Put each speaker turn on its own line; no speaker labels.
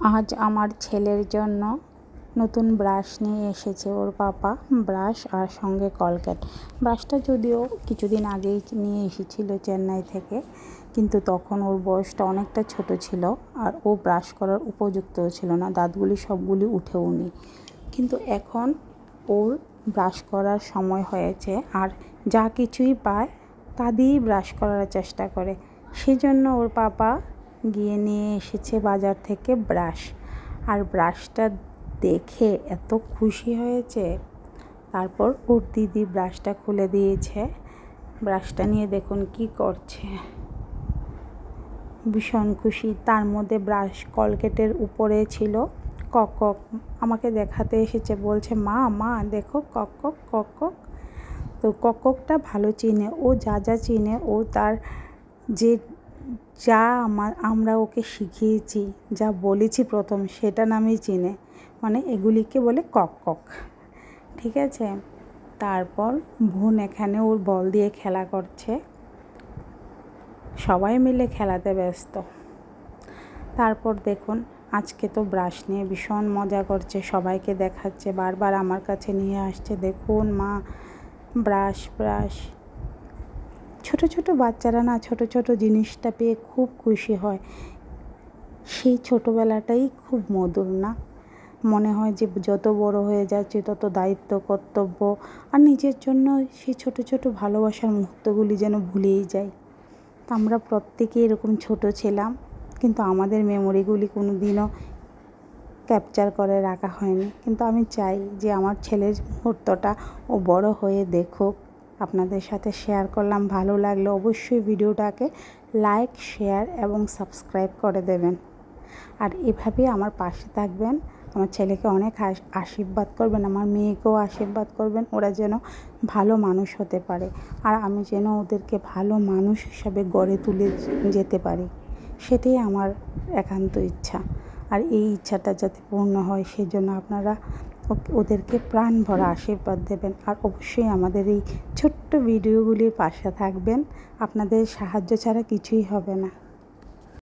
আজ আমার ছেলের জন্য নতুন ব্রাশ নিয়ে এসেছে ওর পাপা। ব্রাশ আর সঙ্গে কলগেট ব্রাশটা যদিও কিছুদিন আগেই নিয়ে এসেছিল চেন্নাই থেকে, কিন্তু তখন ওর বয়সটা অনেকটা ছোট ছিল আর ও ব্রাশ করার উপযুক্ত ছিল না। দাঁতগুলি সবগুলি উঠেও নি। কিন্তু এখন ওর ব্রাশ করার সময় হয়েছে আর যা কিছুই পায় তা দিয়েই ব্রাশ করার চেষ্টা করে। সেজন্য ওর পাপা গিয়ে নিয়ে এসেছে বাজার থেকে ব্রাশ। আর ব্রাশটা দেখে এত খুশি হয়েছে। তারপর ওর দিদি ব্রাশটা খুলে দিয়েছে। ব্রাশটা নিয়ে দেখুন কি করছে। ভীষণ খুশি। তার মধ্যে ব্রাশ কলগেটের উপরে ছিল কক কক আমাকে দেখাতে এসেছে, বলছে, মা মা, দেখো কক কক কক কক তো কককটা ভালো চিনে। ও যা যা চিনে, ও তার যে যা আমার আমরা ওকে শিখিয়েছি, যা বলেছি প্রথম, সেটা নামেই চিনে। মানে এগুলিকে বলে কক কক। ঠিক আছে? তারপর বোন এখানে ওর বল দিয়ে খেলা করছে। সবাই মিলে খেলাতে ব্যস্ত। তারপর দেখুন, আজকে তো ব্রাশ নিয়ে ভীষণ মজা করছে, সবাইকে দেখাচ্ছে, বারবার আমার কাছে নিয়ে আসছে, দেখুন মা, ব্রাশ ব্রাশ। ছোট ছোট বাচ্চারা না ছোট ছোট জিনিসটা পেয়ে খুব খুশি হয়। সেই ছোটোবেলাটাই খুব মধুর না? মনে হয় যে যত বড় হয়ে যাচ্ছে, তত দায়িত্ব, কর্তব্য আর নিজের জন্য সেই ছোট ছোট ভালোবাসার মুহূর্তগুলি যেন ভুলেই যাই আমরা প্রত্যেকে এরকম ছোট ছিলাম, কিন্তু আমাদের মেমোরিগুলি কোনো দিনও ক্যাপচার করে রাখা হয়নি। কিন্তু আমি চাই যে আমার ছেলের মুহূর্তটা ও বড় হয়ে দেখুক। আপনাদের সাথে শেয়ার করলাম, ভালো লাগলে অবশ্যই ভিডিওটাকে লাইক শেয়ার এবং সাবস্ক্রাইব করে দেবেন। আর এভাবেই আমার পাশে থাকবেন, আমার ছেলেকে অনেক আশীর্বাদ করবেন, আমার মেয়েকেও আশীর্বাদ করবেন, ওরা যেন ভালো মানুষ হতে পারে। আর আমি যেন ওদেরকে ভালো মানুষ হিসাবে গড়ে তুলে যেতে পারি, সেটাই আমার একান্ত ইচ্ছা। আর এই ইচ্ছাটা যাতে পূর্ণ হয়, সেজন্য আপনারা ওদেরকে প্রাণ ভরা আশীর্বাদ দেবেন। আর অবশ্যই আমাদের এই ছোট্ট ভিডিওগুলির পাশে থাকবেন। আপনাদের সাহায্য ছাড়া কিছুই হবে না।